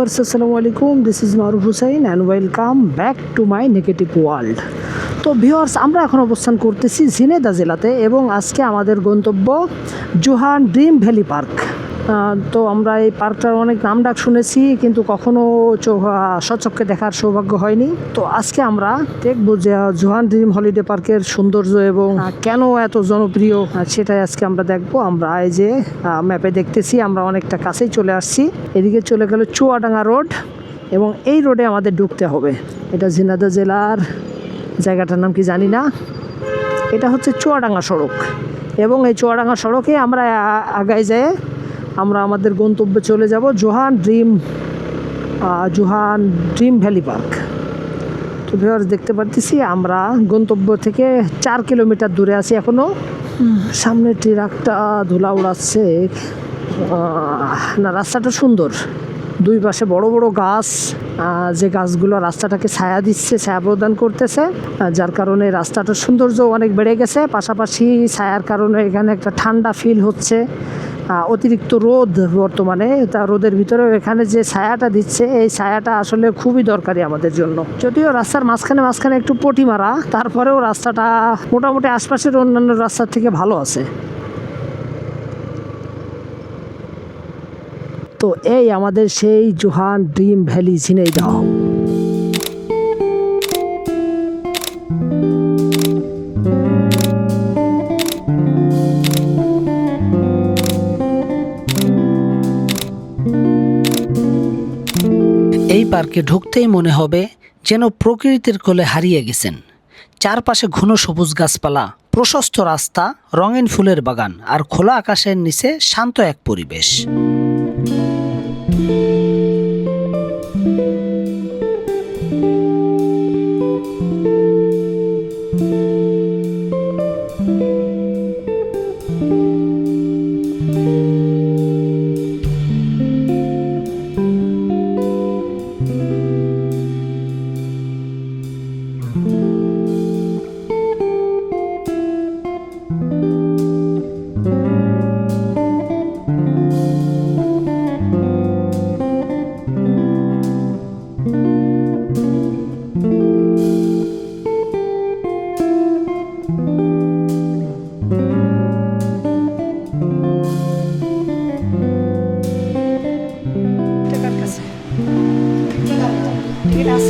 Viewers, আসসালামু আলাইকুম। This is Maruf Hussain and welcome back to my negative world তো viewers, আমরা এখন অবস্থান করতেছি ঝিনেদা জেলাতে এবং আজকে আমাদের গন্তব্য জোহান ড্রিম ভ্যালি পার্ক। তো আমরা এই পার্কটার অনেক নাম ডাক শুনেছি কিন্তু কখনো চোখ সচক্ষে দেখার সৌভাগ্য হয়নি। তো আজকে আমরা দেখব যে জোহান ড্রিম হলিডে পার্কের সৌন্দর্য এবং কেন এত জনপ্রিয়? সেটাই আজকে আমরা দেখব। আমরা এই যে ম্যাপে দেখতেছি আমরা অনেকটা কাছেই চলে আসছি। এদিকে চলে গেল চুয়াডাঙ্গা রোড এবং এই রোডে আমাদের ঢুকতে হবে। এটা ঝিনাদা জেলার জায়গাটার নাম কি জানি না? এটা হচ্ছে চুয়াডাঙ্গা সড়ক এবং এই চুয়াডাঙ্গা সড়কে আমরা আগায় যেয়ে আমরা আমাদের গন্তব্যে চলে যাব Johan dream Johan dream valley park. তো ভিউয়ার্স দেখতে পারতেছি আমরা গন্তব্য থেকে চার কিলোমিটার দূরে আছি এখনও সামনে ট্রাকটা ধুলা উড়াচ্ছে। না, রাস্তাটা সুন্দর। দুই পাশে বড় বড় গাছ যে গাছগুলো রাস্তাটাকে ছায়া দিচ্ছে, ছায়া প্রদান করতেছে যার কারণে রাস্তাটার সৌন্দর্য অনেক বেড়ে গেছে। পাশাপাশি ছায়ার কারণে এখানে একটা ঠান্ডা ফিল হচ্ছে। অতিরিক্ত রোদ বর্তমানে, তা রোদের ভিতরেও এখানে যে ছায়াটা দিচ্ছে, এই ছায়াটা আসলে খুবই দরকারি আমাদের জন্য। যদিও রাস্তার মাঝখানে মাঝখানে একটু পটি মারা, তারপরেও রাস্তাটা মোটামুটি আশপাশের অন্যান্য রাস্তার থেকে ভালো আছে। তো এই আমাদের সেই জোহান ড্রিম ভ্যালি ঝিনাইদহ। এই পার্কে ঢুকতেই মনে হবে যেন প্রকৃতির কোলে হারিয়ে গেছেন। চারপাশে ঘন সবুজ গাছপালা, প্রশস্ত রাস্তা, রঙিন ফুলের বাগান আর খোলা আকাশের নিচে শান্ত এক পরিবেশ। Ticket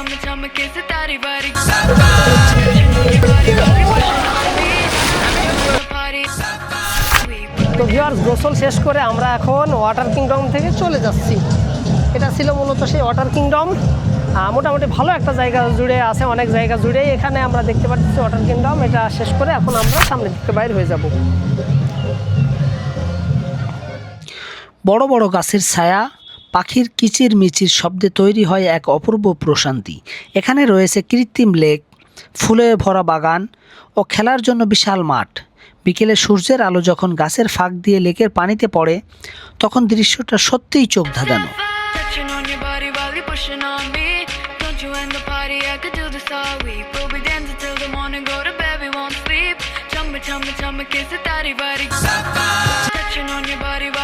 on me. The party. We তো গোসল শেষ করে আমরা এখন ওয়াটার কিংডম থেকে চলে যাচ্ছি এটা ছিল মূলত সেই ওয়াটার কিংডম মোটামুটি ভালো একটা জায়গা জুড়ে আছে, অনেক জায়গা জুড়েই এখানে আমরা দেখতে পাচ্ছি ওয়াটার কিংডম এটা শেষ করে এখন আমরা সামনের দিকে বাইর হয়ে যাব বড় বড় গাছের ছায়া পাখির কিচির মিচির শব্দে তৈরি হয় এক অপূর্ব প্রশান্তি। এখানে রয়েছে কৃত্রিম লেক ফুলে ভরা বাগান ও খেলার জন্য বিশাল মাঠ। বিকেলে সূর্যের আলো যখন গাছের ফাঁক দিয়ে লেকের পানিতে পড়ে, তখন দৃশ্যটা সত্যিই চোখ ধাঁধানো। Touching on your body while